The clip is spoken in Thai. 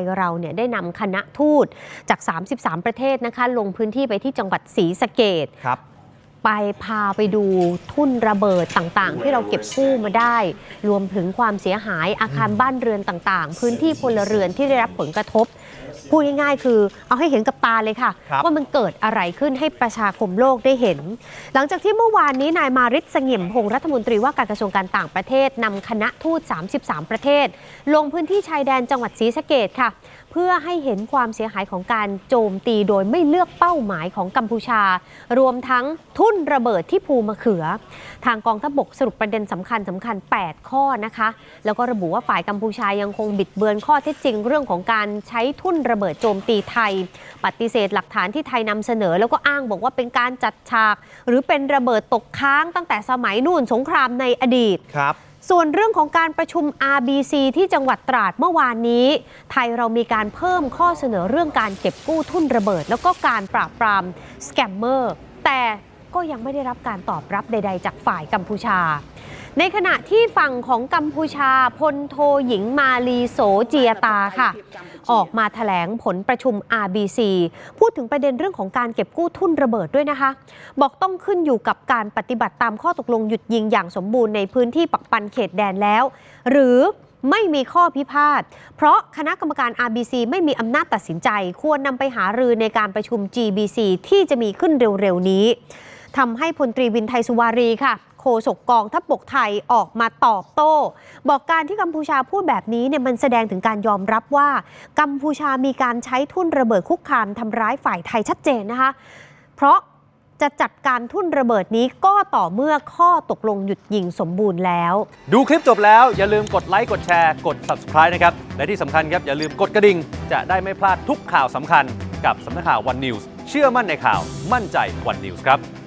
ยเราเนี่ยได้นำคณะทูตจาก 33 ประเทศนะคะลงพื้นที่ไปที่จังหวัดศรีสะเกด ไปพาไปดูทุ่นระเบิดต่างๆ ที่เราเก็บกู้มาได้ รวมถึงความเสียหายอาคารบ้านเรือนต่างๆ พื้นที่พลเรือนที่ได้รับผลกระทบ พูดง่ายๆ คือเอาให้เห็นกับตาเลยค่ะครับว่ามันเกิดอะไรขึ้นให้ประชาคมโลกได้เห็น หลังจากที่เมื่อวานนี้นายมาริศเสงี่ยมพงศ์รัฐมนตรีว่าการกระทรวงการต่างประเทศนำคณะทูต 33 ประเทศ ลงพื้นที่ชายแดนจังหวัดศรีสะเกดค่ะ เพื่อให้เห็นความเสียหายของการโจมตีโดยไม่เลือกเป้าหมายของกัมพูชา รวมทั้งทุ่นระเบิดที่ภูมะเขือ ทางกองทัพบกสรุปประเด็นสำคัญสำคัญ 8 ข้อนะคะ แล้วก็ระบุว่าฝ่ายกัมพูชายังคงบิดเบือนข้อเท็จจริง เรื่องของการใช้ทุ่นระเบิดโจมตีไทย ปฏิเสธหลักฐานที่ไทยนำเสนอ แล้วก็อ้างบอกว่าเป็นการจัดฉาก หรือเป็นระเบิดตกค้างตั้งแต่สมัยนู่นสงครามในอดีตครับ ส่วนเรื่องของการประชุม RBC ที่จังหวัดตราดเมื่อวานนี้ ไทยเรามีการเพิ่มข้อเสนอเรื่องการเก็บกู้ทุนระเบิด แล้วก็การปราบปรามสแกมเมอร์ แต่ก็ยังไม่ได้รับการตอบรับใด ๆ จากฝ่ายกัมพูชา ในขณะที่ฝั่งของกัมพูชาพลโทหญิงมาลีโสเจียตาค่ะ ออกมาแถลงผลประชุม RBC พูดถึงประเด็นเรื่องของการเก็บกู้ทุนระเบิดด้วยนะคะ บอกต้องขึ้นอยู่กับการปฏิบัติตามข้อตกลงหยุดยิงอย่างสมบูรณ์ในพื้นที่ปักปันเขตแดนแล้ว หรือไม่มีข้อพิพาท เพราะคณะกรรมการ RBC ไม่มีอำนาจตัดสินใจ ควรนำไปหารือในการประชุม GBC ที่จะมีขึ้นเร็วๆนี้ทำให้พลตรีวินไทยสุวารีค่ะ โฆษกกองทัพบกไทยออกมาตอบโต้ บอกการที่กัมพูชาพูดแบบนี้เนี่ยมันแสดงถึงการยอมรับว่า กัมพูชามีการใช้ทุ่นระเบิดคุกคามทำร้ายฝ่ายไทยชัดเจนนะคะ เพราะจะจัดการทุ่นระเบิดนี้ก็ต่อเมื่อข้อตกลงหยุดยิงสมบูรณ์แล้ว ดูคลิปจบแล้วอย่าลืมกดไลค์กดแชร์กด subscribe นะครับ และที่สำคัญครับอย่าลืมกดกระดิ่ง จะได้ไม่พลาดทุกข่าวสำคัญกับสำนักข่าว One News เชื่อมั่นในข่าวมั่นใจ One News ครับ